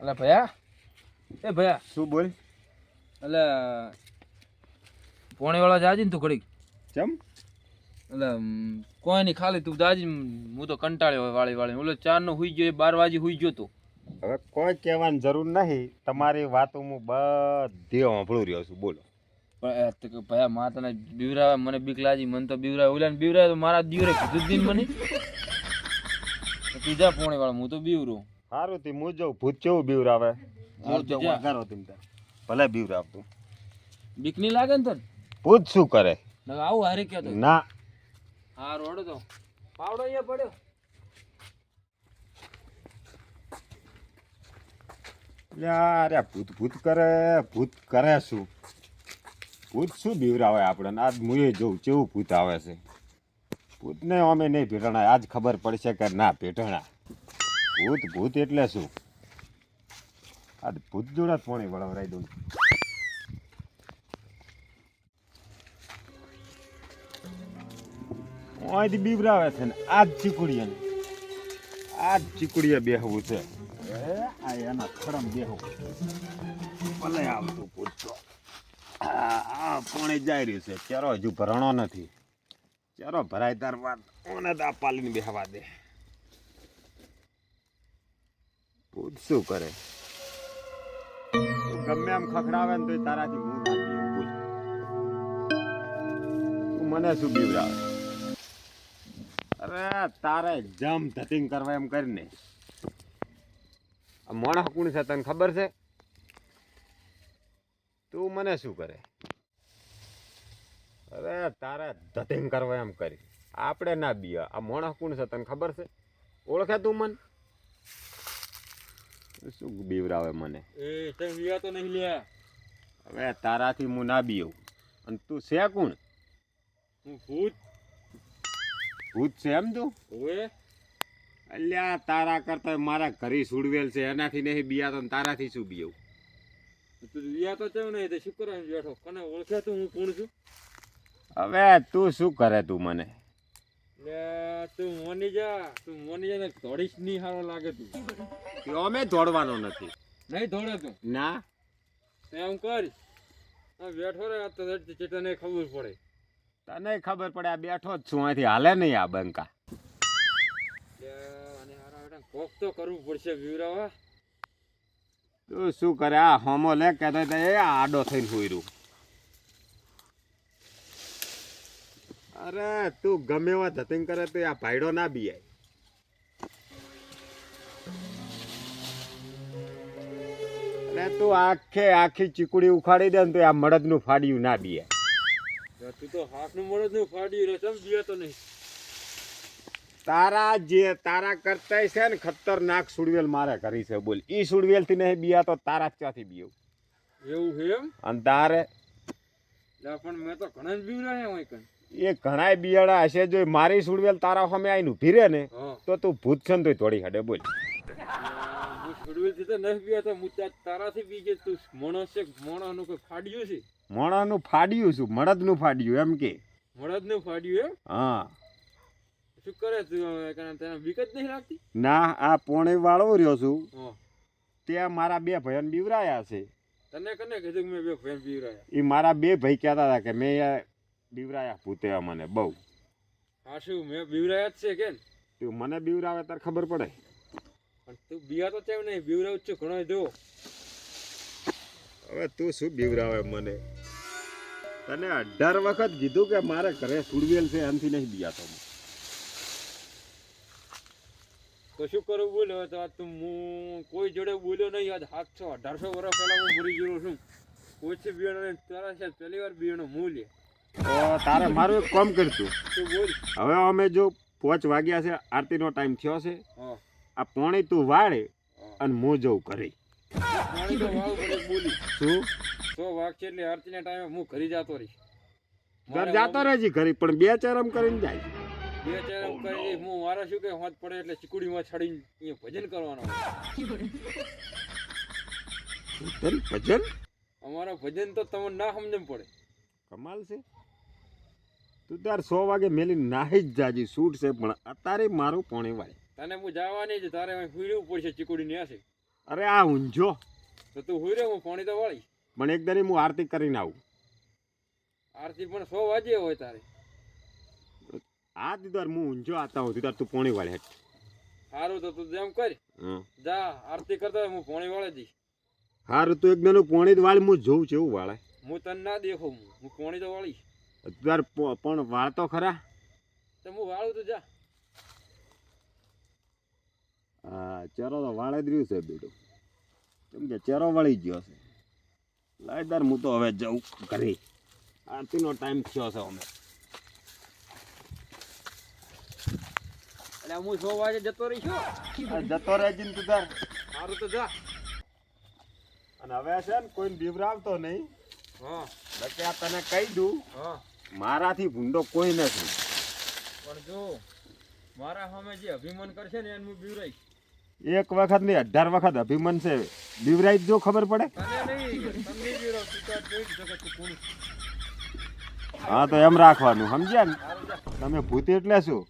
એટલે ભયા? એ ભયા. શું બોલ? અલે પોણી વાળા જાજી ને તું ઘડીક. ચમ? એટલે કોઈ નહીં ખાલી તું જાજી હું તો કંટાળ્યો વાળી વાળી ઓલો ચાર નો હુઈ ગયો બાર વાજી હુઈ ગયો તો. હવે કોઈ કહેવાની જરૂર નહીં. તમારી વાતો હું બધી સાંભળું રહ્યો છું. બોલો. પણ ભયા માં તને બીવરાવે મને બીક લાજી મને તો બીવરાવે. ઓલા ને બીવરાવે તો મારા દીવરે કીધું જ મને. તો પોણી વાળા હું તો બીવરું. સારું તી હું જઉં ભૂત કેવું બીવરાવે. વગાડો તીમ તાર. ભલે બીવરાવતું બીક નહીં લાગે ને તને? ભૂત શું કરે? આવું હારી કે ના. હા રોડ તો. પાવડો અહીંયા પડ્યો. યાર ભૂત ભૂત કરે ભૂત કરે શું? ભૂત શું બીવરાવે આપણને આજ હું એ જોઉં કેવું ભૂત આવે છે? ભૂતને અમે નહીં ભેટણા આજ ખબર પડશે કે ના ભેટણા. ભૂત ભૂત એટલે શું? આજ ભૂત જોડા જ પાણી વળવરાઈ દઉં અહીંથી બીવરાવે છે ને, આજ આ આજ ચીકુડીએ બેહવું છે. આ એના ખડમ બેહવું ભલે આવતું પૂછતો આ આ પાણી જાય રહ્યું છે. ચારો હજુ ભરણો નથી. ચારો ભરાય તાર વાત? ઓને દા પાલીને બેહવા દે. પૂછ શું કરે? ગમે એમ ખખડાવે ને તો તારાથી હું ના પીવું તું મને શું બીવડાવે? અરે તારે જમ ધતિંગ કરવા એમ કરીને. આ મોણા કોણ છે તને ખબર છે? તું મને શું કરે? અરે તારે ધતિંગ કરવા એમ કરી. આપણે ના બીયા. આ મોણા કોણ છે તને ખબર છે? ઓળખે તું મન? શું બીવરાવે મને? એ તમે વિયા તો નહીં લ્યા. હવે તારાથી હું ના બીવું. અને તું છે કોણ? હું ભૂત. ભૂત છે એમ તું? ઓએ અલ્યા તારા કરતા મારા ઘરી સુડવેલ છે. એનાથી નહીં બીયા તો તારાથી શું બીવું? તું વિયા તો ચેવ નહીં તે શું બેઠો. કને ઓળખે તું હું કોણ છું? હવે તું શું કરે તું મને? લે તું મોની જા તું મોની જા ને દોડીશ નહીં હારો લાગે તું. અમે દોડવાનો નથી. નહીં દોડે તું. ના. એમ કર. બેઠો રે તો ચેટને ખબર પડે. તને ખબર પડે આ બેઠો જ છું અહીંથી હાલે નહીં આ બંકા. કોક તો કરવું પડશે વિવરાવા. તું શું કરે આ હોમો લે કહેતો એ આડો થઈને હુઈ રહ્યું અરે તું ગમે એવા ધતિંગ કરે તો આ ભાઈડો ના બીયાય. અરે તું આખે આખી ચીકુડી ઉખાડી દે ને તો આ મળદનું ફાડ્યું ના બીયાય. તું તો હાથનું મળે નું ફાડ્યું રે ચમ બીયા તો નહીં? તારા જે તારા કરતાય છે ને ખતરનાક સુડવેલ મારે કરી છે બોલ. ઈ સુડવેલથી નહીં બીયા તો તારા ક્યાંથી બીયું? એવું છે એમ? અને તારે? પણ મેં તો ઘણા જ બીવરાયા હોય કન એ ઘણાય બિયાડા હશે જો મારી સુડવેલ તારા સામે આવીને ઊભી રહે ને તો તું ભૂત છે તોય તોડી હડે બોલ. મોણાનું કોઈ ફાડ્યું છે? મોણાનું ફાડ્યું છું મળદનું ફાડ્યું એમ કે. મળદનું ફાડ્યું એમ? હા. શું કરે? તને બીક નહીં લાગતી? ના આ પોણે વાળો રહ્યો છું. ત્યાં મારા બે ભાઈઓને બીવરાયા છે. તને કને કીધું મેં બે બીવરાયા? એ મારા બે ભાઈ કહેતા હતા કે મેં બીવરાયા? ભૂતે મને બહુ. હા શું મેં બીવરાયા જ છે કે તું મને બીવરાવે તાર ખબર પડે. પણ તું બિયા તો તેમ નહીં બીવરાવ છું ઘણો જો હવે તું શું બીવરાવે મને? તને અઢાર વખત કીધું કે મારે ઘરે સુડવેલ છે એમથી નહીં બીયાતો. તો શું કરું બોલ હવે તો તું હું કોઈ જોડે બોલ્યો નહીં આજ સાતસો અઢારસો વર્ષ પહેલાં હું ભૂરી ગયો છું. કોઈ છે બિયાણો તારા છે પહેલી વાર બિયાણો મૂલ્ય તો તારે મારું એક કામ કરશું. તું બોલ હવે અમે જો પાંચ વાગ્યા છે આરતીનો ટાઈમ થયો છે. આ પોણી તું વાળે અને હું જવું તો બોલી શું? સો વાગ છે એટલે આરતીના ટાઈમે હું ઘરે જતો રહીશ ઘર જતો રહેજી ઘરે પણ બે ચરમ કરીને જાય બે ચાર એમ કરી હું મારા શું કે હોત પડે એટલે ચીકુડીમાં છડીને અહીંયા ભજન કરવાનો તન ભજન? અમારા ભજન તો તમને ના સમજણ પડે. કમાલ છે. તું તાર સો વાગે મેલી નાહી જ જાજી સૂટ છે પણ અત્યારે મારું પોણી વાળી. તને હું જવાની જ તારે ફૂરવું પડશે ચીકુડી ને હશે અરે આ ઊંઝો. તો તું હુઈ હું પાણી તો વાળી. પણ એક દરે હું આરતી કરીને આવું. આરતી પણ સો વાગે હોય તારે. આ દીદાર હું ઊંઝો આતા હું દીધર તું પોણી વાળી હેઠ. સારું તો તું જેમ કર. જા આરતી કરતા હું પાણી વાળે જઈશ હારું તું એક દનું પોણી જ વાળ હું જોઉં છું એવું વાળે હું તને ના દેખું હું પાણી તો વાળીશ. પ- પણ વાળ તો ખરા. તો હું વાળું તો જા. હા ચેરો તો વાળે જ રહ્યું છે બેટું. કેમ કે ચેરો વળી ગયો છે. લાયદાર હું તો હવે જઉં ઘરે. આરતીનો ટાઈમ થયો છે અમે એટલે હું સો વાગે જતો રહીશું. જતો રહેજે ને તું તાર. મારું તો જા. અને હવે છે ને કોઈને બીવરાવતો નહીં. હા. એટલે તને કહી દઉં. હા. મારાથી ભૂંડો કોઈ નથી. પણ જો મારા સામે જે અભિમાન કરશે ને એનું બીવરાઈશ. એક વખત નહીં અઢાર વખત અભિમન છે. બીવરાઈ જ ખબર પડે? હા તો એમ રાખવાનું સમજ્યા ને? તમે ભૂત એટલે શું?